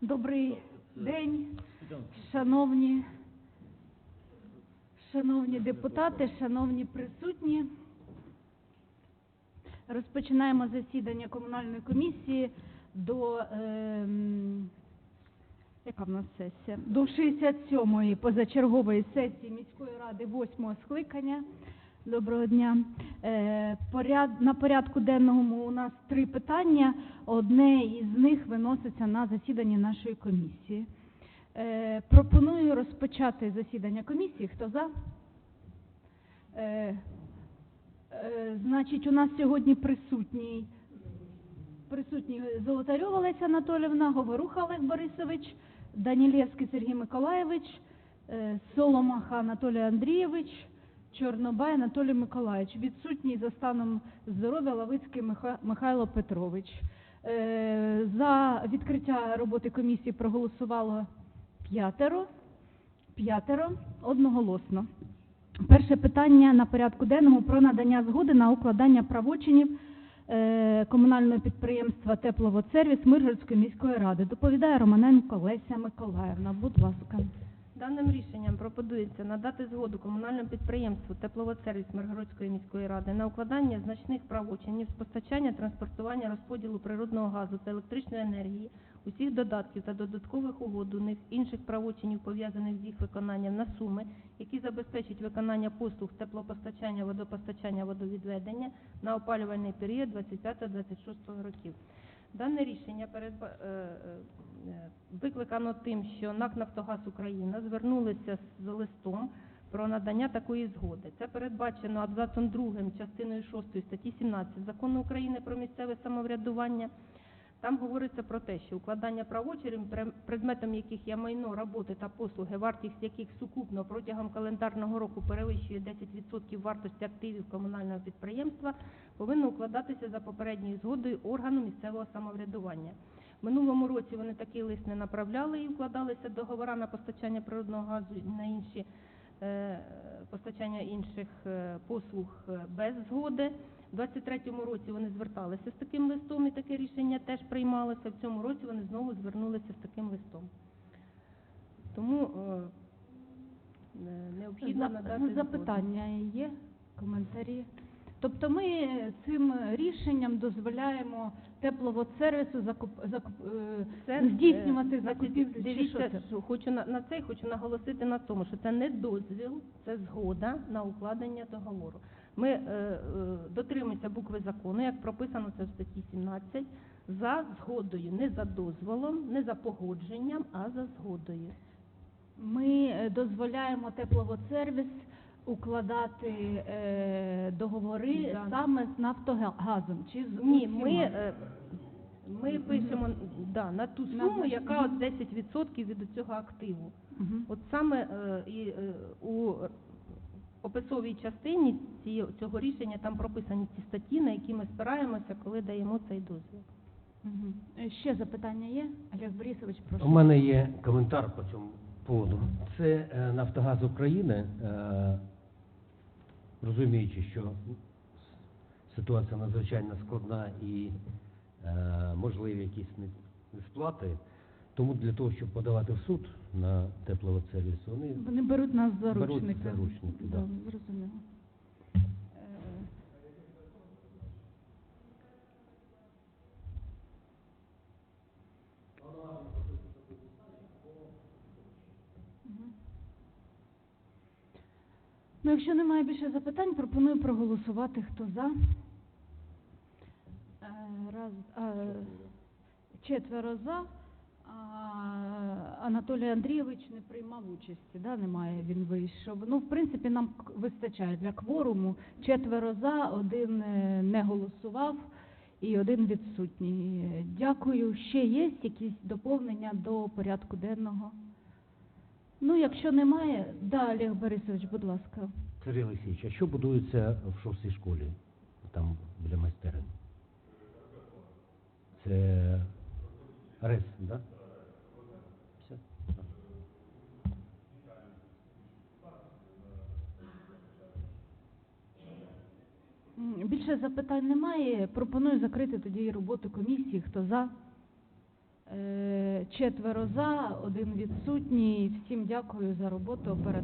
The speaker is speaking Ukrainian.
Добрий день, шановні, шановні депутати, шановні присутні. Розпочинаємо засідання комунальної комісії до ем, яка в нас сесія? До 67-ї позачергової сесії міської ради 8-го скликання. Доброго дня. Е, на порядку денному у нас три питання. Одне із них виноситься на засідання нашої комісії. Е, пропоную розпочати засідання комісії. Хто за? Е, значить, у нас сьогодні присутній присутні Золотарьова Леся Анатолівна, Говоруха Олег Борисович, Данілєвський Сергій Миколаєвич, Соломаха Анатолій Андрійович, Чорнобай Анатолій Миколаївич. Відсутній за станом здоров'я Лавицький Михайло Петрович. Е, За відкриття роботи комісії проголосувало п'ятеро, п'ятеро одноголосно. Перше питання на порядку денному про надання згоди на укладання правочинів е, комунального підприємства Тепловодсервіс Миргородської міської ради. Доповідає Романенко Леся Миколаївна. Будь ласка. Даним рішенням пропонується надати згоду комунальному підприємству Тепловодсервіс Миргородської міської ради на укладання значних правочинів з постачання, транспортування, розподілу природного газу та електричної енергії, усіх додатків та додаткових угод у них інших правочинів, пов'язаних з їх виконанням на суми, які забезпечать виконання послуг теплопостачання, водопостачання, водовідведення на опалювальний період 25-26 років. Дане рішення передба... е, е, е, викликано тим, що НАК «Нафтогаз Україна» звернулися з листом про надання такої згоди. Це передбачено абзацом 2 частиною 6 статті 17 Закону України про місцеве самоврядування. Там говориться про те, що укладання правочерів, пре- предметом яких є майно, роботи та послуги, вартість яких сукупно протягом календарного року перевищує 10% вартості активів комунального підприємства, повинно укладатися за попередньою згодою органу місцевого самоврядування. Минулому році вони такий лист не направляли і вкладалися договори на постачання природного газу на інші е, постачання інших е, послуг е, без згоди. У 23-му році вони зверталися з таким листом, і таке рішення теж приймалося. В цьому році вони знову звернулися з таким листом. Тому е, необхідно надати ну, згоду. запитання є, коментарі. Тобто ми цим рішенням дозволяємо тепловодсервісу закуп, закуп, е, Це, здійснювати е, значить, закупівлю. Дивіться, що що хочу на, на це хочу наголосити на тому, що це не дозвіл, це згода на укладення договору. Ми е, е, дотримуємося букви закону, як прописано це в статті 17, за згодою, не за дозволом, не за погодженням, а за згодою. Ми е, дозволяємо тепловодсервіс укладати е, договори Да. саме з Нафтогазом чи з Ні, усіма? ми, е, ми пишемо да, на ту На- суму, на- яка от 10% від цього активу. Мгм. От саме е, і, е, у описовій частині ці, цього рішення там прописані ці статті, на які ми спираємося, коли даємо цей дозвіл. Е, Ще запитання є? Олег Борисович, прошу. У мене є коментар по цьому поводу. Це е, Нафтогаз України, е, розуміючи, що ситуація надзвичайно складна і е, можливі якісь не- несплати, тому для того, щоб подавати в суд на тепловодсервіс, вони Вони беруть нас за Беруть ручники. заручники, да. да. Зрозуміло. Е, Мгм. Ну, якщо немає більше запитань, пропоную проголосувати. Хто за? Е, Раз, е, четверо за. Анатолій Андрійович не приймав участі, да? немає, він вийшов. Ну, в принципі, нам вистачає для кворуму. Четверо за, один е, не голосував і один відсутній. Дякую. Ще є якісь доповнення до порядку денного? Ну, якщо немає, да, Олег Борисович, будь ласка. Сергій Олексійович, а що будується в шостій школі, там біля майстерень? Це РЕС, так? Да? Більше запитань немає. Пропоную закрити тоді роботу комісії. Хто за? Е, Четверо за, один відсутній. Всім дякую за роботу.